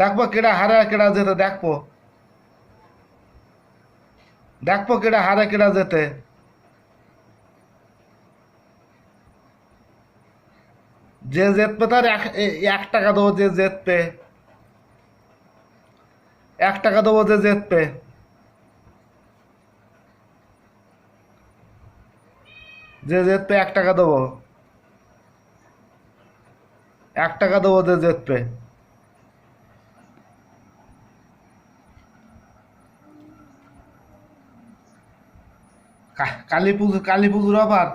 দেখব কেডা হারে কেডা যেতে, দেখব। দেখব কেডা হারে কেডা যেতে। যে জেতবে তার এক টাকা দেবো যে জেতবে। এক টাকা দেবো যে জেতবে। যে জেতবে এক টাকা দেবো। এক টাকা দেবো যে জেতবে। কালী পুজো, কালী পুজোর আবার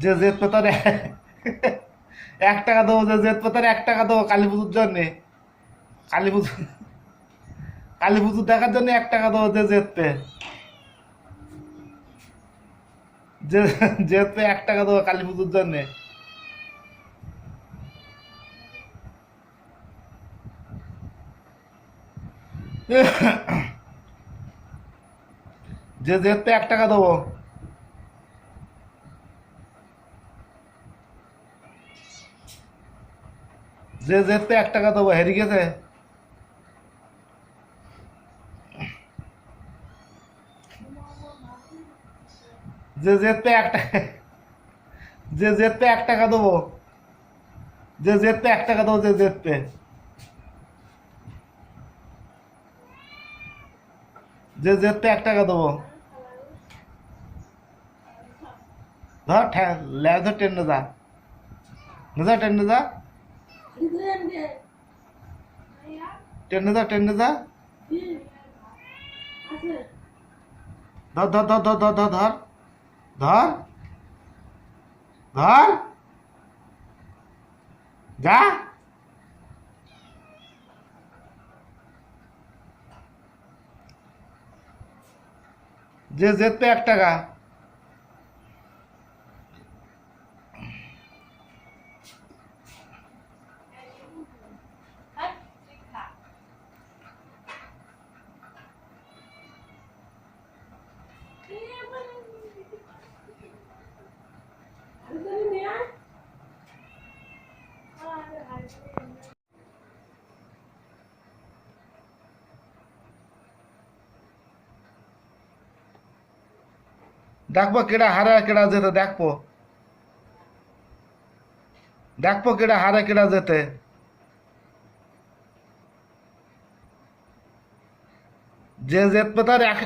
যে জেদ পেতার এক টাকা দেবো, যে জেদ পেতার এক টাকা দেবো কালী পুজোর জন্যে। কালী পুজো কালী পুজো দেখার জন্য এক টাকা দেবো যে জেদ পে যে জেদ পে এক টাকা দেবো কালী পুজোর জন্যে। যে জেদ পে এক টাকা দেবো। যে জেদ এক টাকা দেবো, হেরে গেছে। যে জেদ এক টাকা যে জেদ এক টাকা দেবো। যে জেদ এক টাকা দেবো, যে জেদ যে জেদ এক টাকা দেবো। ধর ঠ্যাং ল্যাব ধর টেনে যা। যা টেনে যা। টেনে যা ধর ধর ধর ধর ধর ধর ধর। ধর। ধর। যা। যে যেতে এক টাকা দেখব কেডা হারে আর কেডা যেতে দেখব দেখব কেডা হারে কেডা যেতে যে জেতবে তার এক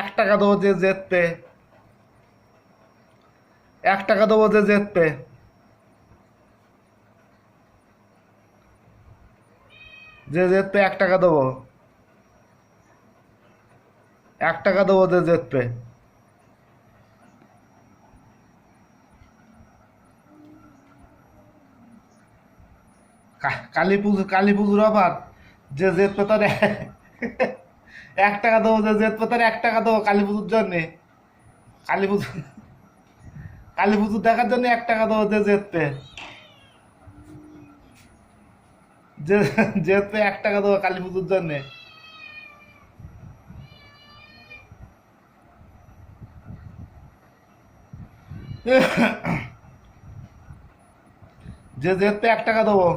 এক টাকা দেবো যে জেতবে এক টাকা দেবো যে জেতবে যে জেতবে এক টাকা দেবো। এক টাকা দেবো যে জেতবে কালী পুজো, কালী পুজোর আবার যে জেদ পেতার এক টাকা দেবো জেদ পেতার এক টাকা দেবো কালী পুজোর জন্যে। কালী পুজো কালী পুজো দেখার জন্য এক টাকা দেবো যে জেদ পে জেদ পে এক টাকা দেবো কালী পুজোর জন্যে। যে জেদ পে এক টাকা দেবো।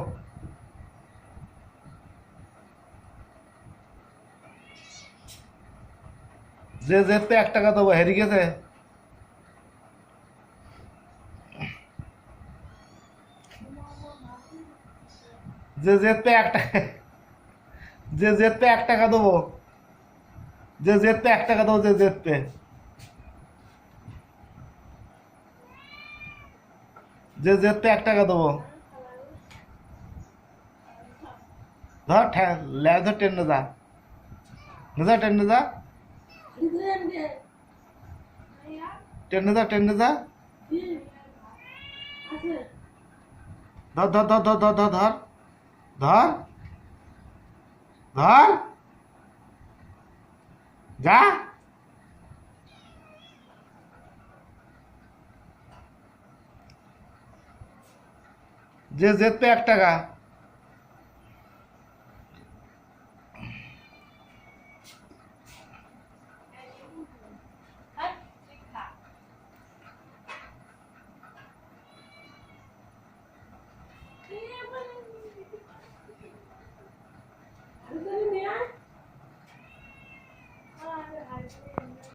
যে যেতে এক টাকা দেবো, হেরে গেছে। যে যেতে এক টাকা যে যেতে এক টাকা দেবো। যে যেতে এক টাকা দেবো, যে যেতে যে যেতে এক টাকা দেবো। ধর ঠ্যাং ল্যাব ধর টেনে যা। যা টেনে যা। টেনে যা ধর ধর ধর ধর ধর ধর ধর। ধর। ধর। যা। যে যেতে এক টাকা। Come on.